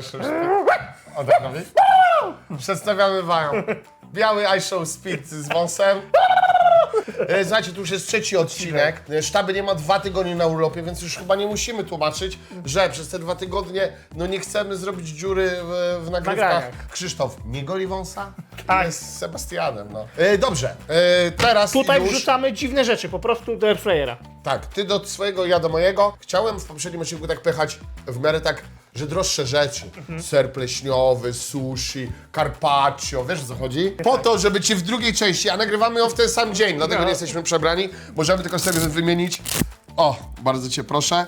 iShow Speed. O, tak robi? Przedstawiamy wam biały iShow Speed z wąsem. E, Słuchajcie, tu już jest trzeci odcinek. E, Sztaby nie ma dwa tygodnie na urlopie, więc już chyba nie musimy tłumaczyć, że przez te dwa tygodnie no nie chcemy zrobić dziury w, w nagrywkach. Nagraniach. Krzysztof nie goli wąsa? Tak. Jest z Sebastianem, no. E, dobrze, e, teraz Tutaj już... wrzucamy dziwne rzeczy, po prostu do airfryera. Tak, ty do swojego, ja do mojego. Chciałem w poprzednim odcinku tak pychać w miarę tak, że droższe rzeczy. Ser pleśniowy, sushi, carpaccio, wiesz o co chodzi? Po to, żeby ci w drugiej części, a nagrywamy ją w ten sam dzień, dlatego No. nie jesteśmy przebrani. Możemy tylko sobie wymienić. O, bardzo cię proszę.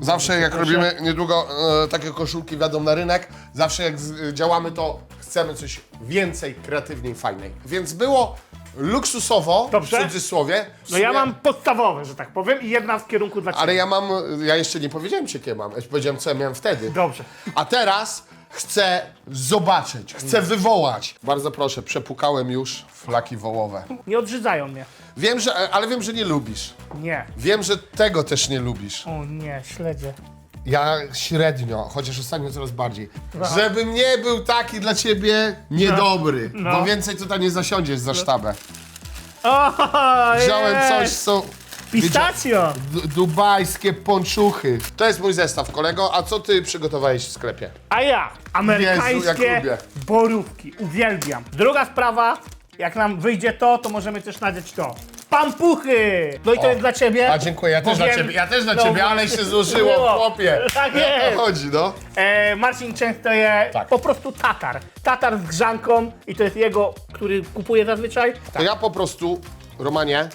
Zawsze jak robimy niedługo e, takie koszulki wiadą na rynek, zawsze jak z, działamy to chcemy coś więcej, kreatywniej, fajnej. Więc było luksusowo, Dobrze. w cudzysłowie. W No ja sumie- mam podstawowe, że tak powiem, i jedna w kierunku dla ciebie. ale ja mam, ja jeszcze nie powiedziałem ci, jakie mam. Ja ci powiedziałem, co ja miałem wtedy. Dobrze. A teraz chcę zobaczyć, chcę wywołać. Bardzo proszę, przepukałem już flaki wołowe. Nie odrzydzają mnie. Wiem, że, ale wiem, że nie lubisz. Nie. Wiem, że tego też nie lubisz. O nie, śledzie. Ja średnio, chociaż ostatnio coraz bardziej. Żebym nie był taki dla ciebie niedobry, No. bo więcej tutaj nie zasiądziesz za sztabę. O, Wziąłem jest. coś, co... Pistacjo! Du- dubajskie ponczuchy. To jest mój zestaw, kolego. A co ty przygotowałeś w sklepie? A ja, Jezu, jak amerykańskie lubię. borówki. Uwielbiam. Druga sprawa, jak nam wyjdzie to, to możemy też nadzieć to. Pampuchy! No i to jest dla ciebie. A dziękuję, ja też dla ciebie, ja też dla no, ciebie, ale się złożyło, było. chłopie. Tak Jak jest. to chodzi, no? E, Marcin często je Tak. po prostu tatar. Tatar z grzanką i to jest jego, który kupuje zazwyczaj. To ja po prostu, Romanie,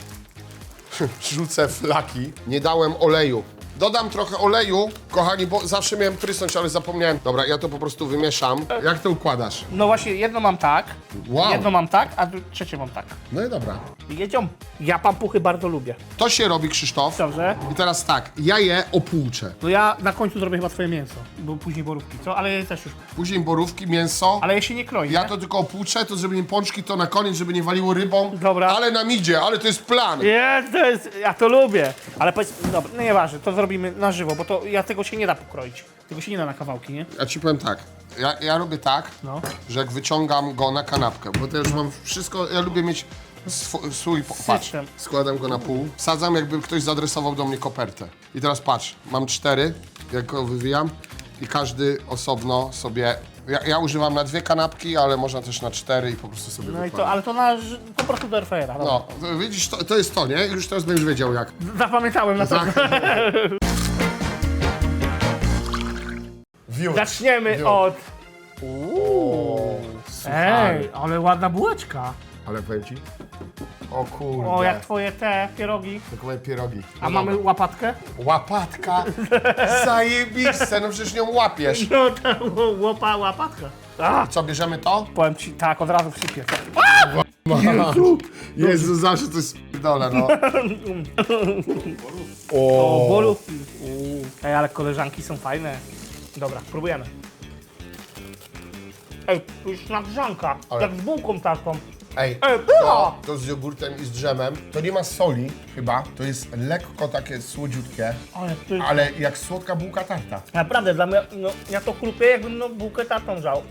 rzucę flaki. Nie dałem oleju. Dodam trochę oleju, kochani, bo zawsze miałem prysnąć, ale zapomniałem. Dobra, ja to po prostu wymieszam. Jak to układasz? No właśnie, jedno mam tak, Wow. jedno mam tak, a dru- trzecie mam tak. No i dobra. I Jedzią. Ja pampuchy bardzo lubię. To się robi, Krzysztof. Dobrze. I teraz tak, ja je opłuczę. No ja na końcu zrobię chyba swoje mięso, bo później borówki, co? Ale też już. Później borówki, mięso. Ale je się nie kroi, Ja nie? to tylko opłuczę, to zrobimy pączki, to na koniec, żeby nie waliło rybą. Dobra. Ale nam idzie, ale to jest plan. Nie, to jest, ja to lubię. Ale powiedz, dobra, no nieważne, to zrobimy na żywo, bo to ja tego się nie da pokroić. Tego się nie da na kawałki, nie? Ja ci powiem tak, ja, ja robię tak, No. że jak wyciągam go na kanapkę, bo to już mam wszystko, ja lubię mieć swo- swój, po- patrz, System. składam go na pół, sadzam jakby ktoś zaadresował do mnie kopertę. I teraz patrz, mam cztery, jak go wywijam i każdy osobno sobie, ja, ja używam na dwie kanapki, ale można też na cztery i po prostu sobie No i to, ale to na, ż- po prostu do airfryera. No. No, to widzisz, to, to jest to, nie? Już teraz będziesz wiedział jak. Zapamiętałem na to. Tak. Wiód. Zaczniemy Wiód. od... Uuu, Ej, ale ładna bułeczka. Ale powiem ci, o kurde, O, jak twoje te pierogi. jak moje pierogi. A No mamy dobra. łapatkę? Łapatka, zajebiste, no przecież nią łapiesz. No ta ł- łopa, łapatka. A, Co, bierzemy to? powiem ci, tak, od razu wsypię. Jezu, zawsze to jest dole, no. O, borówki. Ej, ale koleżanki są fajne. Dobra, próbujemy. Ej, to jest nagrzanka, Ale- jak z bułką taką. Ej, Ej, to, to z jogurtem i z drzemem, to nie ma soli chyba, to jest lekko takie słodziutkie, Ale jest... ale jak słodka bułka tarta. Naprawdę, dla mnie, no, ja to chrupię, jakbym no, bułkę tartą żał.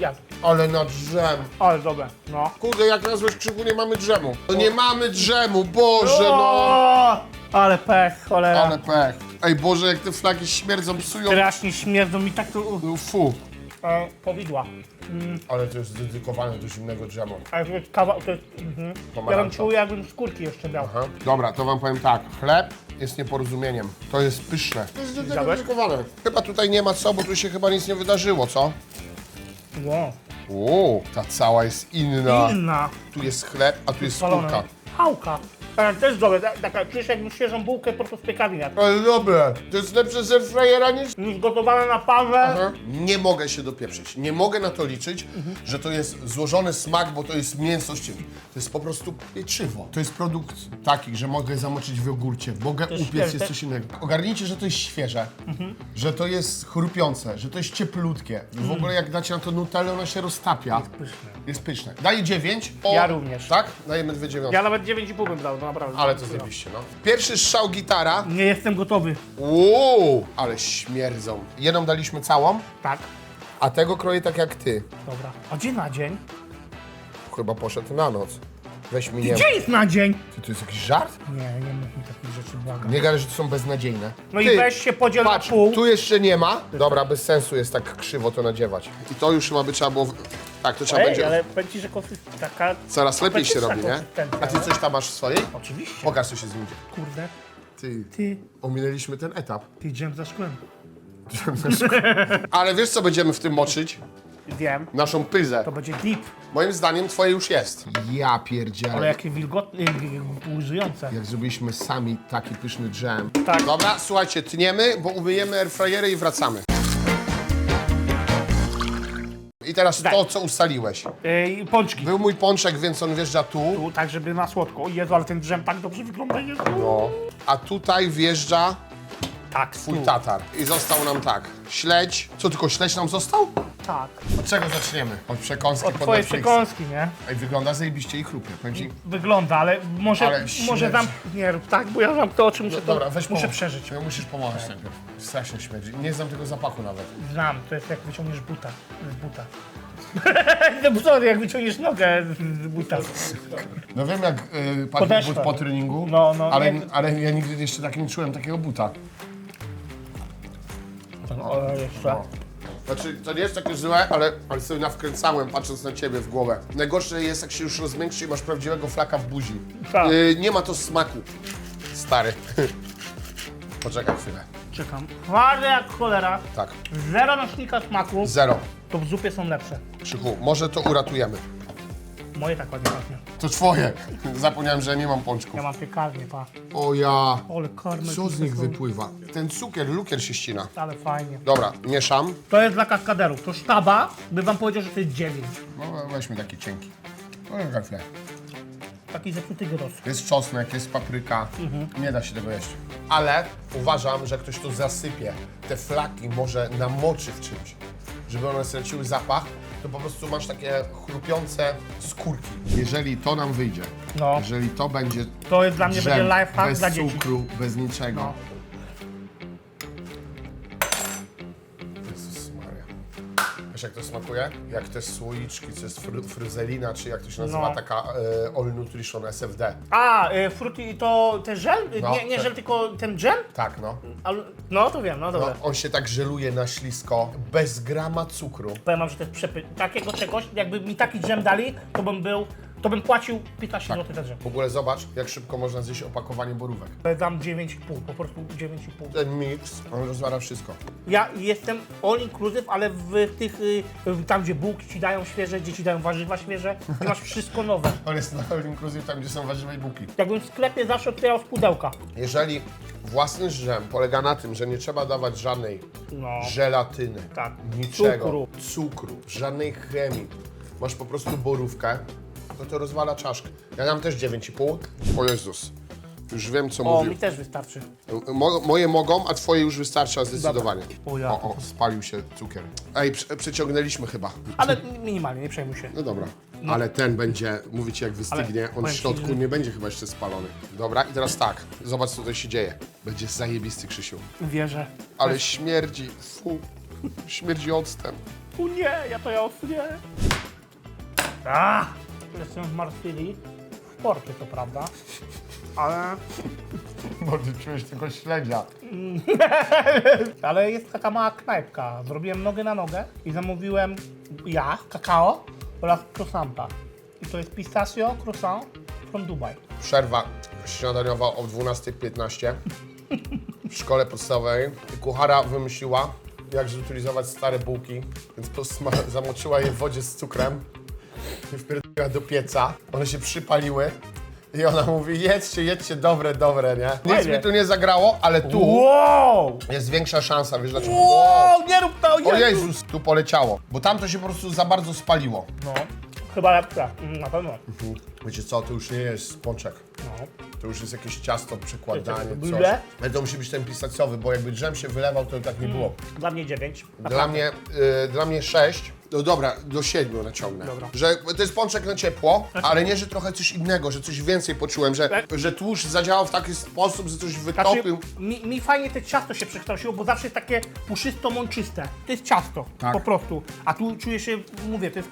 Ja. Ale na drzem. Ale dobre, no. Kurde, jak na złość krzyku nie mamy drzemu. To nie mamy drzemu, Boże no. O, ale pech, cholera. Ale pech. Ej Boże, jak te flagi śmierdzą, psują. Strasznie śmierdzą mi tak to... No, Fu. E, powidła. Ale to jest dedykowane do zimnego drzemu. Ale to jest kawał, to jest... Mhm. Ja bym Pomarańcza. czuł, jakbym skórki jeszcze miał. Aha. Dobra, to wam powiem tak. Chleb jest nieporozumieniem. To jest pyszne. To jest Widziałeś? dedykowane. Chyba tutaj nie ma co, bo tu się chyba nic nie wydarzyło, co? Wow. Uuu, ta cała jest inna. Inna. Tu jest chleb, a tu jest Spalone. skórka. Chałka. Ale to jest dobre, ta- taka, czujesz jakby świeżą bułkę po prostu z Ale dobre. To jest lepsze ze frajera niż... Niż gotowane na parze. Nie mogę się dopieprzyć. Nie mogę na to liczyć, że to jest złożony smak, bo to jest mięso z czym. To jest po prostu pieczywo. To jest produkt taki, że mogę zamoczyć w jogurcie, mogę jest upiec, jest świeże. coś innego. Ogarnijcie, że to jest świeże, że to jest chrupiące, że to jest cieplutkie. W ogóle jak dacie na to nutellę, ono się roztapia. Pyszne. Jest pyszne. Daję 9. Ja również. Tak? Dajemy dwie dziewiątki. Ja nawet 9,5 bym dał, no naprawdę. Ale to zjebiście, no. Pierwszy strzał gitara. Nie jestem gotowy. Uuu, ale śmierdzą. Jedną daliśmy całą. Tak. A tego kroję tak jak ty. Dobra. A gdzie na dzień? Chyba poszedł na noc. Weź mi nie. Gdzie jest na dzień? Ty, to jest jakiś żart? Nie, nie mów mi takich rzeczy, błagam. Nie gadaj, że to są beznadziejne. No i Ty, weź się podziel Patrz, na pół. tu jeszcze nie ma. Dobra, bez sensu jest tak krzywo to nadziewać. I to już chyba by trzeba było... Tak, to trzeba Ej, będzie... ale powiem ci, że konsys- taka... Coraz lepiej się robi, nie? A ty coś tam masz w swojej? Oczywiście. Pokaż, co się z nim dzieje. Kurde. Ty, Ty, ominęliśmy ten etap. ty dżem za szkłem. Ale wiesz, co będziemy w tym moczyć? Wiem. Naszą pyzę. To będzie deep, Moim zdaniem twoje już jest. Ja pierdzielę. ale jakie wilgotne, pulsujące. Jak zrobiliśmy sami taki pyszny dżem. Tak. Dobra, słuchajcie, tniemy, bo umyjemy airfryery i wracamy. I teraz Daj. to, co ustaliłeś. Ej, pączki. Był mój pączek, więc on wjeżdża tu. Tu, tak żeby na słodko. O Jezu, ale ten dżem tak dobrze wygląda. Jezu. No. A tutaj wjeżdża Tak, twój tu. tatar. I został nam tak. Śledź. Co, tylko śledź nam został? Tak. Od czego zaczniemy? Od przekąski Od pod twojej przekąski, nie? Ej, wygląda zajebiście i chrupie. Powiem ci, Wygląda, ale może, Ale może dam... Nie rób tak, bo ja znam to, o czym muszę, to, Dobra, weź muszę pomóż. przeżyć. No, musisz pomagać najpierw. Strasznie śmierdzi. Nie znam tego zapachu nawet. Znam, to jest jak wyciągniesz buta z buta. No sorry, jak wyciągniesz nogę z z buta. No wiem jak y, padł Podeszwa. but po treningu, No, no, ale, nie- ale ja nigdy jeszcze tak nie czułem takiego buta. O, jeszcze. Znaczy, to nie jest takie złe, ale, ale sobie nawkręcałem patrząc na ciebie w głowę. Najgorsze jest, jak się już rozmęczy i masz prawdziwego flaka w buzi. Tak. Y, nie ma to smaku, stary. Poczekaj chwilę. Czekam. Twarde jak cholera. Tak, Zero nośnika smaku. zero. To w zupie są lepsze. Krzychu, może to uratujemy. Moje tak ładnie pachnie. To twoje. Zapomniałem, że nie mam pączków. Ja mam piekarnię, pa. O ja, Ole, karmel. co z nich wypływa? Ten cukier, lukier się ścina. Ale fajnie. Dobra, mieszam. To jest dla kaskaderów. To sztaba, by wam powiedział, że to jest 9. No, weź mi taki cienki. No, chwilę. Taki zepsuty gros. Jest czosnek, jest papryka. Nie da się tego jeść. Ale uważam, że ktoś to zasypie. Te flaki może namoczy w czymś, żeby one straciły zapach, to po prostu masz takie chrupiące skórki. Jeżeli to nam wyjdzie, No. jeżeli to będzie To jest dla mnie dżem będzie lifehack bez dla dzieci. cukru, bez niczego. No. Wiesz jak to smakuje? Jak te słoiczki, co jest fru, fruzelina, czy jak to się nazywa, No. taka e, All Nutrition SFD. A, y, fruity to ten żel? Y, No, nie, nie tak. żel, tylko ten dżem? Tak, no. Ale, no to wiem, no no. dobra. On się tak żeluje na ślisko, bez grama cukru. Powiem wam, że to jest przepy... Takiego czegoś, jakby mi taki dżem dali, to bym był, to bym płacił 15 Tak. zł za dżem. W ogóle zobacz, jak szybko można zjeść opakowanie borówek. Ale Dam 9,5, po prostu 9,5. Ten miks, on rozwala wszystko. Ja jestem all inclusive, ale w tych, y, tam gdzie bułki ci dają świeże, dzieci dają warzywa świeże, ty masz wszystko nowe. On jest na all inclusive tam, gdzie są warzywa i bułki. Jakbym w sklepie zawsze otwierał z pudełka. Jeżeli własny dżem polega na tym, że nie trzeba dawać żadnej No. żelatyny, Tak. niczego, Cukru. cukru, żadnej chemii, masz po prostu borówkę, to to rozwala czaszkę. Ja dam też 9,5. O Jezus, już wiem co O, mówił. mi też wystarczy. Mo moje mogą, a twoje już wystarcza zdecydowanie. O ja. O, o, spalił się cukier. Ej, prze przeciągnęliśmy chyba. Ale minimalnie, nie przejmuj się. No dobra. Ale ten będzie, mówić jak wystygnie, Ale on w powiem ci, środku że- nie będzie chyba jeszcze spalony. Dobra, i teraz tak, zobacz co tutaj się dzieje. Będzie zajebisty Krzysiu. Wierzę. Ale śmierdzi, fu, śmierdzi octem. U nie, ja to ja odsunie. A, jestem w Marsyli. W porcie, to prawda. Ale, Bo ty czujesz tylko śledzia. ale jest taka mała knajpka. Zrobiłem nogę na nogę i zamówiłem ja, kakao oraz croissanta. I to jest pistachio croissant from Dubai. Przerwa śniadaniowa o 12.15 w szkole podstawowej. I kuchara wymyśliła, jak zutylizować stare bułki, więc posma- zamoczyła je w wodzie z cukrem i do pieca. One się przypaliły. I ona mówi, jedźcie, jedźcie, dobre, dobre, nie? Nic Fajnie. mi tu nie zagrało, ale tu Wow! jest większa szansa, wiesz dlaczego? Wow, nie rób to, O Jezu! Jezus, tu poleciało, bo tam to się po prostu za bardzo spaliło. No, chyba lepsze, Mm, na pewno. Wiecie co, to już nie jest pączek. No. To już jest jakieś ciasto, przekładanie, coś. Ble? Ale to musi być ten pistacjowy, bo jakby drzem się wylewał, to tak nie było. Dla mnie 9. Dla mnie, y, dla mnie 6, No dobra, do siedmiu naciągnę. Dobra. Że to jest pączek na ciepło, ale nie, że trochę coś innego, że coś więcej poczułem, że, Tak. że tłuszcz zadziałał w taki sposób, że coś Znaczy, wytopił. mi, mi fajnie te ciasto się przekształciło, bo zawsze jest takie puszysto-mączyste. To jest ciasto, Tak. po prostu. A tu czuję się, mówię, to jest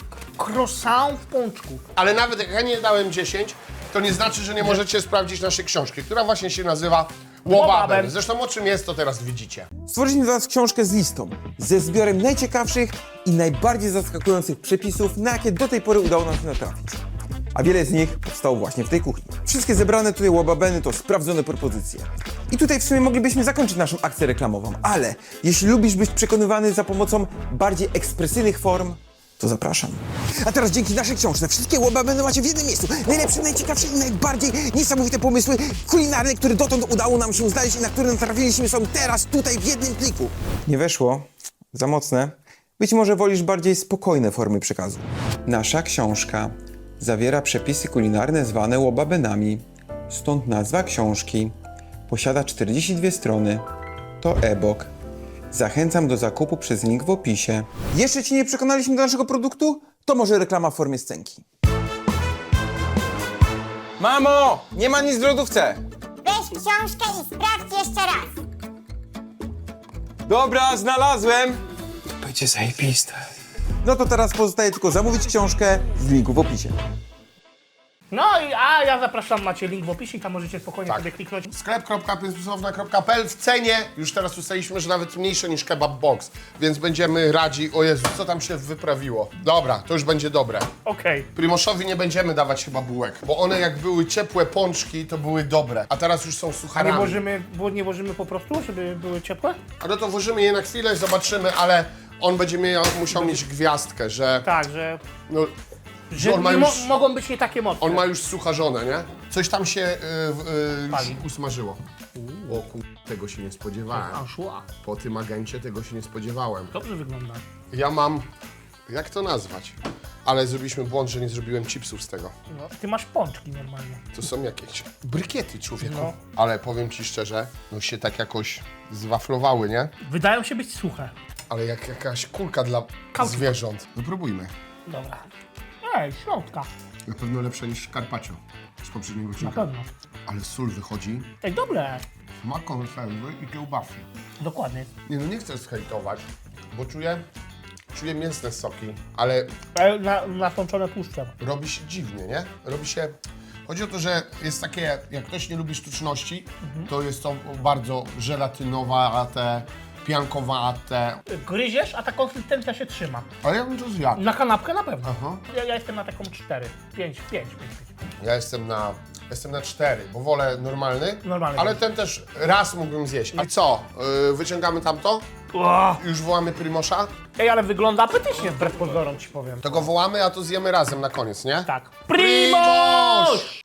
croissant w pączku. Ale nawet jak ja nie dałem 10, to nie znaczy, że nie możecie sprawdzić naszej książki, która właśnie się nazywa Łobaben. Łobaben. Zresztą o czym jest, to teraz widzicie. Stworzyliśmy dla Was książkę z listą, ze zbiorem najciekawszych i najbardziej zaskakujących przepisów, na jakie do tej pory udało nam się natrafić. A wiele z nich powstało właśnie w tej kuchni. Wszystkie zebrane tutaj łababeny to sprawdzone propozycje. I tutaj w sumie moglibyśmy zakończyć naszą akcję reklamową, ale jeśli lubisz być przekonywany za pomocą bardziej ekspresyjnych form, to zapraszam. A teraz dzięki naszej książce wszystkie łababeny macie w jednym miejscu. Najlepsze, najciekawsze i najbardziej niesamowite pomysły kulinarne, które dotąd udało nam się znaleźć i na które natrafiliśmy są teraz tutaj w jednym pliku. Nie weszło. Za mocne. Być może wolisz bardziej spokojne formy przekazu. Nasza książka zawiera przepisy kulinarne zwane łobabenami. Stąd nazwa książki. Posiada 42 strony. To e-book. Zachęcam do zakupu przez link w opisie. Jeszcze Ci nie przekonaliśmy do naszego produktu? To może reklama w formie scenki. Mamo! Nie ma nic w lodówce! Weź książkę i sprawdź jeszcze raz. Dobra, znalazłem! Będzie zajebiste. No to teraz pozostaje tylko zamówić książkę z linku w opisie. No i a ja zapraszam, macie link w opisie i tam możecie spokojnie Tak. sobie kliknąć. sklep.pięćsłowna.pl w cenie już teraz ustaliliśmy, że nawet mniejsze niż kebab box, więc będziemy radzi, o Jezu, co tam się wyprawiło. Dobra, to już będzie dobre. Okej. Primoszowi nie będziemy dawać chyba bułek, bo one jak były ciepłe pączki, to były dobre, a teraz już są A nie sucharami. włożymy, bo nie włożymy po prostu, żeby były ciepłe? A no to włożymy je na chwilę, zobaczymy, ale on będzie miał, musiał mieć gwiazdkę, że, Tak, że, no, że on ma nie mo- już, mogą być nie takie mocne. on ma już sucharzone, nie? Coś tam się y, y, już Pali. usmażyło. O kur... tego się nie spodziewałem. A, szła. Po tym agencie tego się nie spodziewałem. Dobrze wygląda. Ja mam, jak to nazwać? Ale zrobiliśmy błąd, że nie zrobiłem chipsów z tego. No, ty masz pączki normalnie. To są jakieś brykiety, człowieku. No. Ale powiem ci szczerze, no się tak jakoś zwaflowały, nie? Wydają się być suche. Ale jak jakaś kulka dla zwierząt. No próbujmy. Dobra. Ej, środka. Na pewno lepsze niż carpaccio z poprzedniego Na odcinka. pewno. Ale sól wychodzi, Ej, dobre. ma konserwy i kiełbasy. Dokładnie. Nie no, nie chcę zhejtować, bo czuję, czuję mięsne soki, ale E, na, nasączone tłuszczem. robi się dziwnie, nie? Robi się... Chodzi o to, że jest takie, jak ktoś nie lubi sztuczności, to jest to bardzo żelatynowate, piankowate, Gryziesz, a ta konsystencja się trzyma. ale ja bym to zjadł. Na kanapkę na pewno. Aha. Ja, ja jestem na taką 4, 5, 5, 5. Ja jestem na, jestem na cztery, bo wolę normalny, Normalny. ale ten też raz mógłbym zjeść. I co, yy, wyciągamy tamto? O! Już wołamy Primosza? Ej, ale wygląda apetycznie wbrew pozorom, ci powiem. To go wołamy, a to zjemy razem na koniec, nie? Tak. Primoż!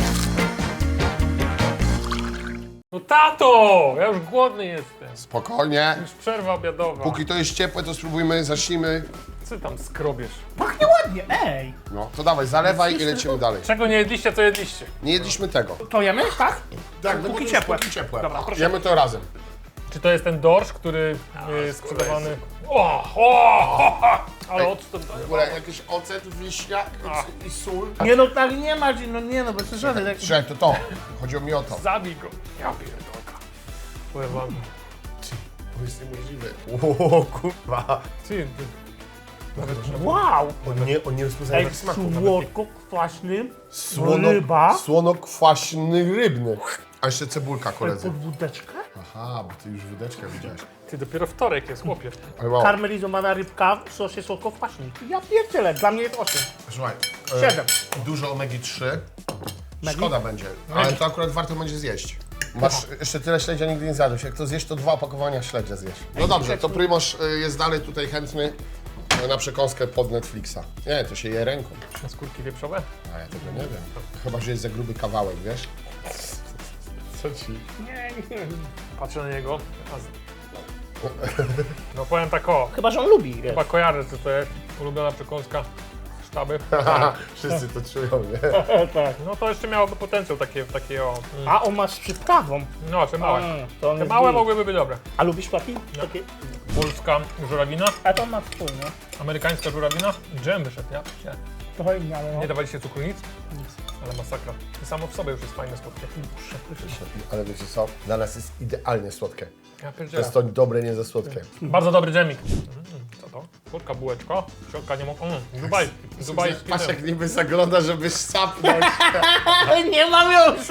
No tato! Ja już głodny jestem. Spokojnie. Już przerwa obiadowa. Póki to jest ciepłe, to spróbujmy, zacznijmy. Co tam skrobiesz? Pachnie ładnie, ej! No, to dawaj, zalewaj i lecimy dalej. Czego nie jedliście, co jedliście? Nie jedliśmy tego. To jemy, tak? Tak, Póki bo to już ciepłe. Póki ciepłe. Dobra, proszę. Jemy to razem. Czy to jest ten dorsz, który jest sprzedawany... O! o ale ocet W ogóle jakiś ocet, wiśnia i, sól. Nie no, tak nie ma, no nie no, bez żadnych. Tak, Słuchaj, to to. Chodziło mi o to. Zabij go. Ja pierdolka. Powiem wam. To jest niemożliwe. O kurwa. Ty, ty. wow! On nie, on nie rozpoznaje Ej, tak smaku. słodko, kwaśny, Słono, ryba, Słono-kwaśny rybny. A jeszcze cebulka, koledzy. pod wódeczkę, Aha, bo ty już wódeczkę widziałeś. ty dopiero wtorek jest, chłopie. Ale mało. karmelizowana rybka w sosie słodko-kwaśnym. Ja pierdzielę, dla mnie jest 8. Słuchaj. e, Siedem. Dużo omegi-3. Megi? Szkoda będzie, ale to akurat warto będzie zjeść. Masz jeszcze tyle śledzia nigdy nie zjadłeś. Jak to zjesz, to dwa opakowania śledzia zjesz. No dobrze, to Primoż y, jest dalej tutaj chętny y, na przekąskę pod Netflixa. Nie, to się je ręką. Skórki wieprzowe? A ja tego nie wiem. Chyba, że jest za gruby kawałek, wiesz? Co ci? Nie, nie. Patrzę na niego. a z- No powiem tak o. Chyba, że on lubi. wiesz. Chyba kojarzę, co to jest. Ulubiona przekąska. Sztaby. Wszyscy to czują, nie? tak. No to jeszcze miałoby potencjał takie, takie o... mm, A on ma z przyprawą. No, te małe. Mm, to on Te jest małe git. mogłyby być dobre. A lubisz papi? Takie? Polska żurawina, A to ma swój, no. amerykańska żurawina, dżem wyszedł, ja się. Trochę inny, ale no. Nie dawaliście cukru nic? Ale masakra. I samo w sobie już jest fajne, słodkie. Ale wiecie co? Dla nas jest idealnie słodkie. Ja To pierdzielę. jest to dobre, nie za słodkie. Bardzo dobry dżemik. Mm, co to? Słodka bułeczka. Środka nie mogę. Mm. Dubajski. Patrz dżem. jak niby zagląda, żebyś sapnął. Nie mam już!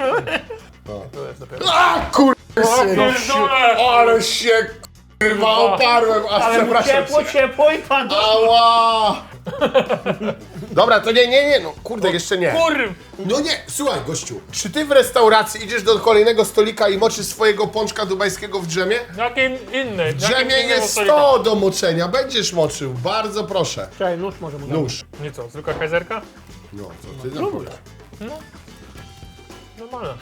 To jest dopiero. A kurwa! pierdolę! Ale się kurwa oparłem, aż Ale mu przepraszam ciepło, cię. ciepło i padło. Ała! Dobra, to nie, nie, nie, no kurde, jeszcze nie. Kurw! No nie, słuchaj gościu, czy ty w restauracji idziesz do kolejnego stolika i moczysz swojego pączka dubajskiego w drzemie? Jakim inny? W drzemie jest 100! 100 do moczenia, będziesz moczył, bardzo proszę. Czekaj, nóż może mu dać. Nóż. Nie co, zwykła kajzerka? No, co ty naprawdę. No. Normalne.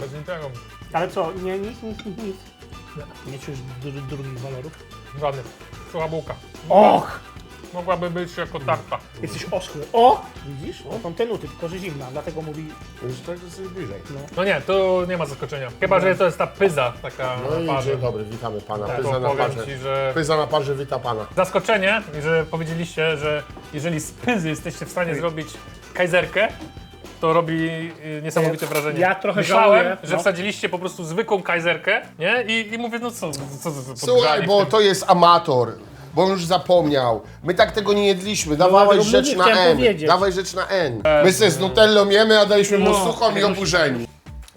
Bez niczego. Ale co, nie, nic, nic, nic, nic. Nie czujesz dru- drugich walorów? Żadnych. Sucha bułka. Och! Mogłaby być jako tarta. Jesteś oschły. O! Widzisz? To są te nuty, tylko że zimna, dlatego mówi... Już tak jesteś bliżej. No nie, tu nie ma zaskoczenia. Chyba, że to jest ta pyza taka No na i parze. dzień dobry, witamy pana. To Pyza na powiem parze. ci, że Pyza na parze, wita pana. zaskoczenie, że powiedzieliście, że jeżeli z pyzy jesteście w stanie zrobić kajzerkę, to robi y, niesamowite wrażenie. Ja trochę Myślałem, żałuję, że no. wsadziliście po prostu zwykłą kajzerkę, nie? I, i mówię, no co, co, co, co Słuchaj, bo tym? to jest amator. Bo on już zapomniał. My tak tego nie jedliśmy. Dawałeś dlatego rzecz mówię, na chciałem N. powiedzieć. Dawaj rzecz na N. My se z Nutellą jemy, a daliśmy mu No. suchą i oburzeni.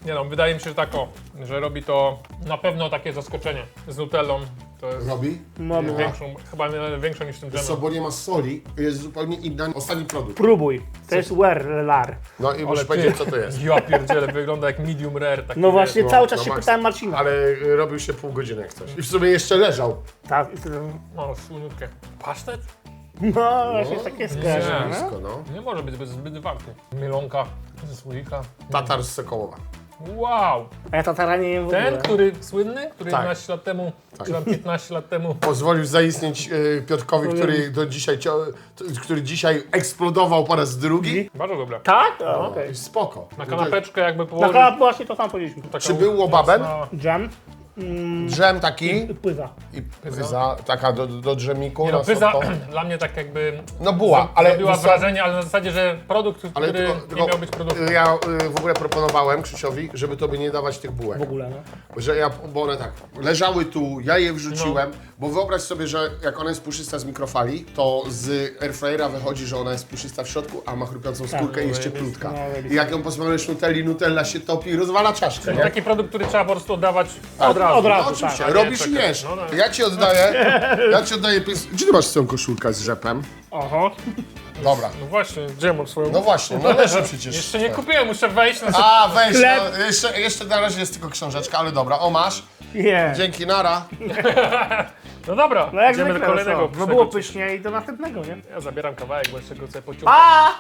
Nie no, wydaje mi się, że tak o, że robi to na pewno takie zaskoczenie z nutellą. To jest Robi? Mamy. większą, chyba nawet większą niż tym Co, dżemem. bo nie ma soli, jest zupełnie inna. Ostatni produkt. Próbuj. To jest werlar. No i muszę ty- powiedzieć, co to jest. Ja pierdzielę, wygląda jak medium rare. Taki, No właśnie, No, cały czas no się Max. pytałem Marcina. Ale y, robił się pół godziny jak coś. I w sumie jeszcze leżał. Tak, i to- No, słoniutkie. Pasztet? no właśnie tak jest Nie. kojarzone, no. Blisko, no. Nie może być bez zbyt warty. Mielonka ze słoika. Tatar z Sokołowa. Wow! A ja tatara nie jem w ogóle. Ten, który słynny, który Tak. 11 lat temu, czy tam 15 lat temu Pozwolił zaistnieć y, Piotrkowi, który do dzisiaj, cio- t- który dzisiaj eksplodował po raz drugi. bardzo dobre. Tak? O, okej. Spoko. Na kanapeczkę jakby Na położyć. kanapę właśnie to sam powiedzieliśmy. taka Czy był łobabem? Dżem, Drzem taki pływa. i pyza, taka do, do drzemiku. Nie no, na pyza sotto. dla mnie tak jakby No była, ale robiła wiesz co? wrażenie, ale na zasadzie, że produkt, Ale który tylko, nie miał być produktem. ja y, w ogóle proponowałem Krzysiowi, żeby tobie nie dawać tych bułek. W ogóle, no. Że ja, bo one tak, leżały tu, ja je wrzuciłem, No. bo wyobraź sobie, że jak ona jest puszysta z mikrofali, to z airfryera wychodzi, że ona jest puszysta w środku, a ma chrupiącą skórkę i jeszcze krótka. no, I jak ją posmarujesz nutelli, nutella się topi i rozwala czaszkę, nie? Taki produkt, który trzeba po prostu oddawać od razu. od razu. No, oczywiście, tak. robisz i jesz. No, no. Ja ci oddaję, ja ci oddaję pies... Gdzie ty masz swoją koszulkę z rzepem? Oho. Dobra. No właśnie, gdzie mam swoją... No właśnie, no leży przecież. Jeszcze nie kupiłem, muszę wejść na... A, weź, Chleb. no, jeszcze, jeszcze na razie jest tylko książeczka, ale dobra, o masz. Nie. Dzięki, nara. No dobra, No jak idziemy do zwykle, kolejnego. no, co? no było pysznie i do następnego, nie? Ja zabieram kawałek, bo jeszcze go sobie pociągnę. A!